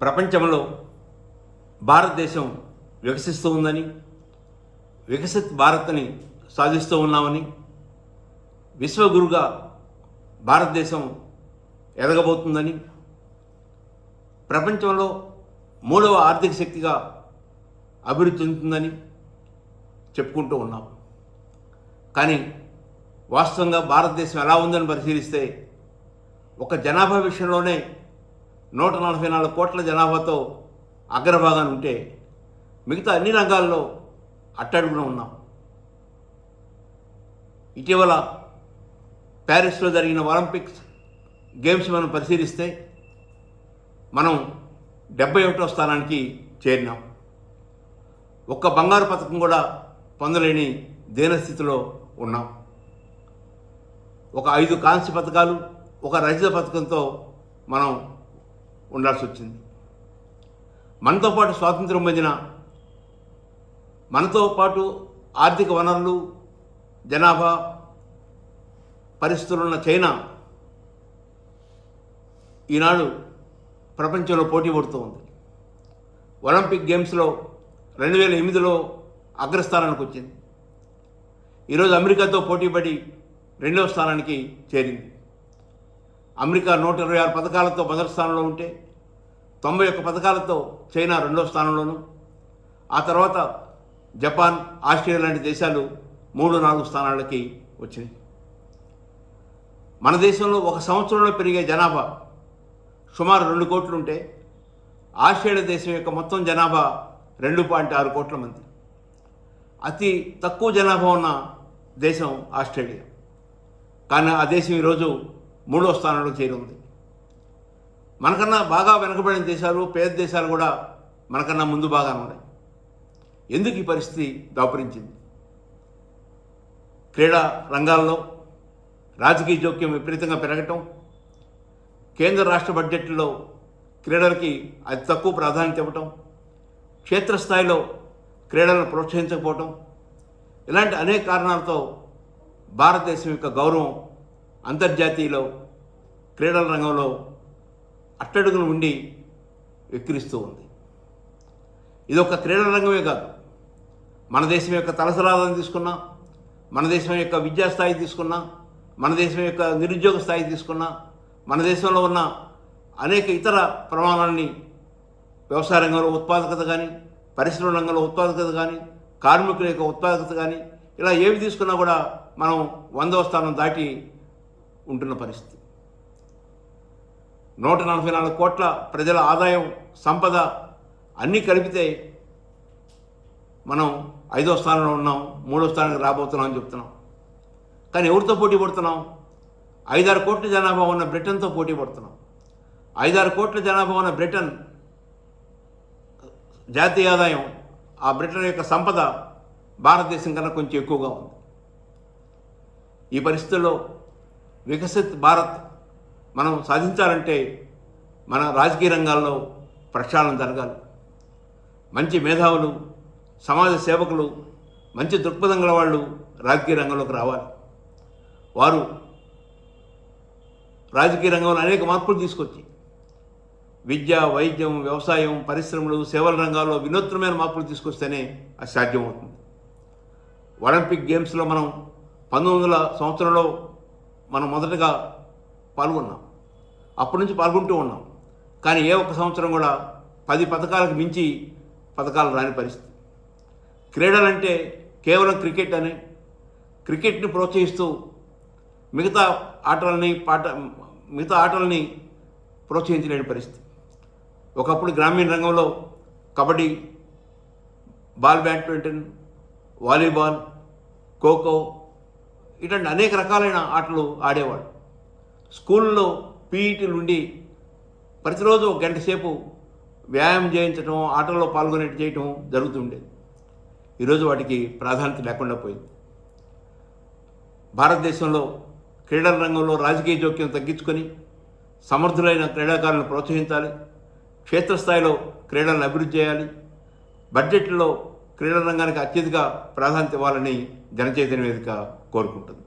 ప్రపంచంలో భారతదేశం వికసిస్తూ ఉందని వికసిత్ భారత్ని సాధిస్తూ ఉన్నామని విశ్వగురుగా భారతదేశం ఎదగబోతుందని ప్రపంచంలో మూడవ ఆర్థిక శక్తిగా అభివృద్ధి చెందుతుందని చెప్పుకుంటూ ఉన్నాం. కానీ వాస్తవంగా భారతదేశం ఎలా ఉందని పరిశీలిస్తే ఒక జనాభా విషయంలోనే నూట నలభై నాలుగు కోట్ల జనాభాతో అగ్రభాగాన ఉంటే మిగతా అన్ని రంగాల్లో అట్టడుగున ఉన్నాం. ఇటీవల ప్యారిస్లో జరిగిన ఒలింపిక్స్ గేమ్స్ మనం పరిశీలిస్తే మనం డెబ్బై ఒకటో స్థానానికి చేరినాం. ఒక్క బంగారు పథకం కూడా పొందలేని దీనస్థితిలో ఉన్నాం. ఒక ఐదు కాంస్య పథకాలు ఒక రజిత పథకంతో మనం ఉండాల్సి వచ్చింది మనతో పాటు స్వాతంత్రం పొందిన మనతో పాటు ఆర్థిక వనరులు జనాభా పరిస్థితులున్న చైనా ఈనాడు ప్రపంచంలో పోటీ పడుతూ ఉంది. ఒలింపిక్ గేమ్స్లో రెండు వేల ఎనిమిదిలో అగ్రస్థానానికి వచ్చింది. ఈరోజు అమెరికాతో పోటీపడి రెండవ స్థానానికి చేరింది. అమెరికా నూట ఇరవై ఆరు పథకాలతో మొదటి స్థానంలో ఉంటే తొంభై ఒక్క పథకాలతో చైనా రెండో స్థానంలోను ఆ తర్వాత జపాన్ ఆస్ట్రేలియా లాంటి దేశాలు మూడు నాలుగు స్థానాలకి వచ్చినాయి. మన దేశంలో ఒక సంవత్సరంలో పెరిగే జనాభా సుమారు రెండు కోట్లు ఉంటే ఆస్ట్రేలియా దేశం యొక్క మొత్తం జనాభా రెండు పాయింట్ ఆరు కోట్ల మంది. అతి తక్కువ జనాభా ఉన్న దేశం ఆస్ట్రేలియా. కానీ ఆ దేశం ఈరోజు మూడో స్థానంలో చేరింది. మనకన్నా బాగా వెనకబడిన దేశాలు పేద దేశాలు కూడా మనకన్నా ముందు బాగా ఉన్నాయి. ఎందుకు ఈ పరిస్థితి దాపురించింది? క్రీడా రంగాల్లో రాజకీయ జోక్యం విపరీతంగా పెరగటం కేంద్ర రాష్ట్ర బడ్జెట్లో క్రీడలకి అతి తక్కువ ప్రాధాన్యత ఇవ్వటం క్షేత్రస్థాయిలో క్రీడలను ప్రోత్సహించకపోవటం ఇలాంటి అనేక కారణాలతో భారతదేశం యొక్క గౌరవం అంతర్జాతీయలో క్రీడల రంగంలో అట్టడుగును ఉండి విక్రిస్తూ ఉంది. ఇది ఒక క్రీడల రంగమే కాదు. మన దేశం యొక్క తలసరాలను తీసుకున్నా మన దేశం యొక్క విద్యా స్థాయి తీసుకున్నా మన దేశం యొక్క నిరుద్యోగ స్థాయి తీసుకున్నా మన దేశంలో ఉన్న అనేక ఇతర ప్రమాణాలని వ్యవసాయ రంగంలో ఉత్పాదకత కానీ పరిశ్రమ రంగంలో ఉత్పాదకత కానీ కార్మికుల యొక్క ఉత్పాదకత కానీ ఇలా ఏవి తీసుకున్నా కూడా మనం వందవ స్థానం దాటి ఉంటున్న పరిస్థితి. నూట నలభై నాలుగు కోట్ల ప్రజల ఆదాయం సంపద అన్నీ కలిపితే మనం ఐదో స్థానంలో ఉన్నాం మూడో స్థానానికి రాబోతున్నాం అని చెప్తున్నాం. కానీ ఎవరితో పోటీ పడుతున్నాం? ఐదారు కోట్ల జనాభా ఉన్న బ్రిటన్తో పోటీ పడుతున్నాం. ఐదారు కోట్ల జనాభా ఉన్న బ్రిటన్ జాతీయ ఆదాయం ఆ బ్రిటన్ యొక్క సంపద భారతదేశం కన్నా కొంచెం ఎక్కువగా ఉంది. ఈ పరిస్థితుల్లో వికసిత్ భారత్ మనం సాధించాలంటే మన రాజకీయ రంగాల్లో ప్రక్షాళన జరగాలి. మంచి మేధావులు సమాజ సేవకులు మంచి దృక్పథం గల వాళ్ళు రాజకీయ రంగంలోకి రావాలి. వారు రాజకీయ రంగంలో అనేక మార్పులు తీసుకొచ్చి విద్య వైద్యం వ్యవసాయం పరిశ్రమలు సేవల రంగాల్లో వినూత్నమైన మార్పులు తీసుకొస్తేనే అది సాధ్యమవుతుంది. ఒలింపిక్ గేమ్స్లో మనం పంతొమ్మిది వందల సంవత్సరంలో మనం మొదటగా పాల్గొన్నాం. అప్పటి నుంచి పాల్గొంటూ ఉన్నాం. కానీ ఏ ఒక్క సంవత్సరం కూడా పది పథకాలకు మించి పథకాలు రాని పరిస్థితి. క్రీడలంటే కేవలం క్రికెట్ అని క్రికెట్ని ప్రోత్సహిస్తూ మిగతా ఆటలని పాట మిగతా ఆటలని ప్రోత్సహించలేని పరిస్థితి. ఒకప్పుడు గ్రామీణ రంగంలో kabaddi ball badminton volleyball kho kho ఇటువంటి అనేక రకాలైన ఆటలు ఆడేవాడు. స్కూల్లో పీఈటీ నుండి ప్రతిరోజు ఒక గంట సేపు వ్యాయామం చేయించడం ఆటల్లో పాల్గొనేట్టు చేయటం జరుగుతుండేది. ఈరోజు వాటికి ప్రాధాన్యత లేకుండా పోయింది. భారతదేశంలో క్రీడల రంగంలో రాజకీయ జోక్యం తగ్గించుకొని సమర్థులైన క్రీడాకారులను ప్రోత్సహించాలి. క్షేత్రస్థాయిలో క్రీడలను అభివృద్ధి చేయాలి. బడ్జెట్లో క్రీడా రంగానికి అత్యధిక ప్రాధాన్యత ఇవ్వాలని జనచైతన్య వేదిక కోరుకుంటుంది.